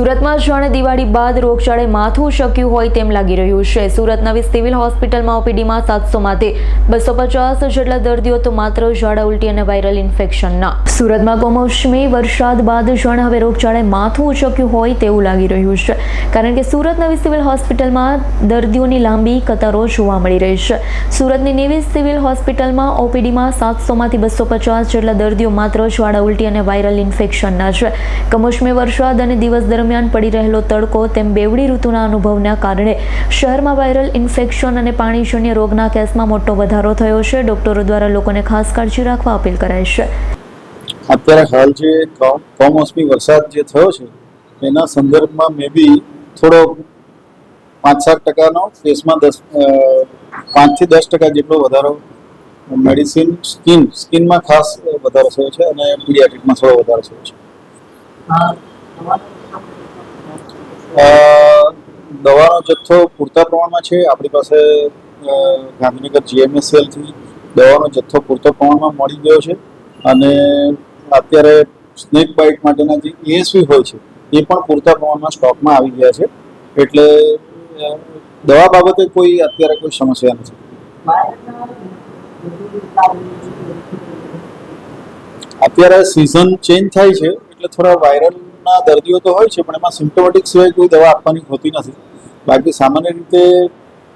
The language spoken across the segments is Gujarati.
સુરતમાં જાણે દિવાળી બાદ રોગચાળે માથું શક્યું હોય તેમ લાગી રહ્યું છે. સુરત નવી સિવિલ હોસ્પિટલમાં ઓપીડીમાં સાતસોમાંથી બસો પચાસ જેટલા દર્દીઓ તો માત્ર ઝાડા ઉલટી અને વાયરલ ઇન્ફેક્શનના. સુરતમાં કમોસમી વરસાદ બાદ જાણે હવે રોગચાળે માથું ઉચક્યું હોય તેવું લાગી રહ્યું છે. કારણ કે સુરત નવી સિવિલ હોસ્પિટલમાં દર્દીઓની લાંબી કતારો જોવા મળી રહી છે. સુરતની નેવી સિવિલ હોસ્પિટલમાં ઓપીડીમાં સાતસોમાંથી બસો પચાસ જેટલા દર્દીઓ માત્ર ઝાડા ઉલટી અને વાયરલ ઇન્ફેક્શનના છે. કમોસમી વરસાદ અને દિવસ દરમિયાન પડી રહેલો તડકો તેમ બેવડી ઋતુના અનુભવના કારણે શહેરમાં વાયરલ ઇન્ફેક્શન અને પાણીજન્ય રોગના કેસમાં મોટો વધારો થયો છે. ડોક્ટરો દ્વારા લોકોને ખાસ કાળજી રાખવા અપીલ કરાઈ છે. અત્યારે હાલ જે કમોસમી વરસાદ જે થયો છે એના સંદર્ભમાં મે બી થોડો પાંચ સાત ટકાનો કેસમાં દસ પાંચથી દસ ટકા જેટલો વધારો મેડિસિન સ્કિન સ્કિનમાં ખાસ વધારો થયો છે અને પીડિયાટ્રિકમાં થોડો વધારો થયો છે. દવાનો જથ્થો પૂરતા પ્રમાણમાં છે? આપણી પાસે ગાંધીનગર જીએમએસએલથી દવાનો જથ્થો પૂરતો પ્રમાણમાં મળી ગયો છે અને અત્યારે સ્નેક બાઇટ માટેના જે એએસવી હોય છે, એ પણ પૂરતા પ્રમાણમાં સ્ટોકમાં આવી ગયા છે. એટલે દવા બાબતે કોઈ અત્યારે કોઈ સમસ્યા નથી. અત્યારે સિઝન ચેન્જ થાય છે, એટલે થોડા વાયરલના દર્દીઓ તો હોય છે, પણ એમાં સિમ્ટોમેટિક સિવાય કોઈ દવા આપવાની હોતી નથી. બાકી સામાન્ય રીતે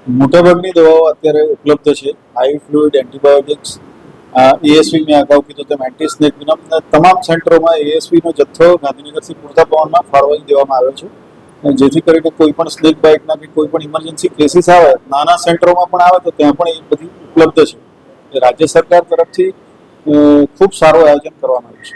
મોટાભાગની દવાઓ અત્યારે ઉપલબ્ધ છે. આઈ ફ્લુઇડ એન્ટીબાયોટિક્સ એએસવી મેં અગાઉ કીધું તેમ એન્ટી સ્નેક વિનમ તમામ સેન્ટરોમાં એએસવીનો જથ્થો ગાંધીનગરથી પૂરતા પ્રમાણમાં ફાળવાઈ દેવામાં આવ્યો છે. જેથી કરીને કોઈ પણ સ્નેક બાઇટના કે કોઈ પણ ઇમરજન્સી કેસીસ આવે, નાના સેન્ટરોમાં પણ આવે તો ત્યાં પણ એ બધી ઉપલબ્ધ છે. રાજ્ય સરકાર તરફથી ખૂબ સારું આયોજન કરવામાં આવ્યું છે.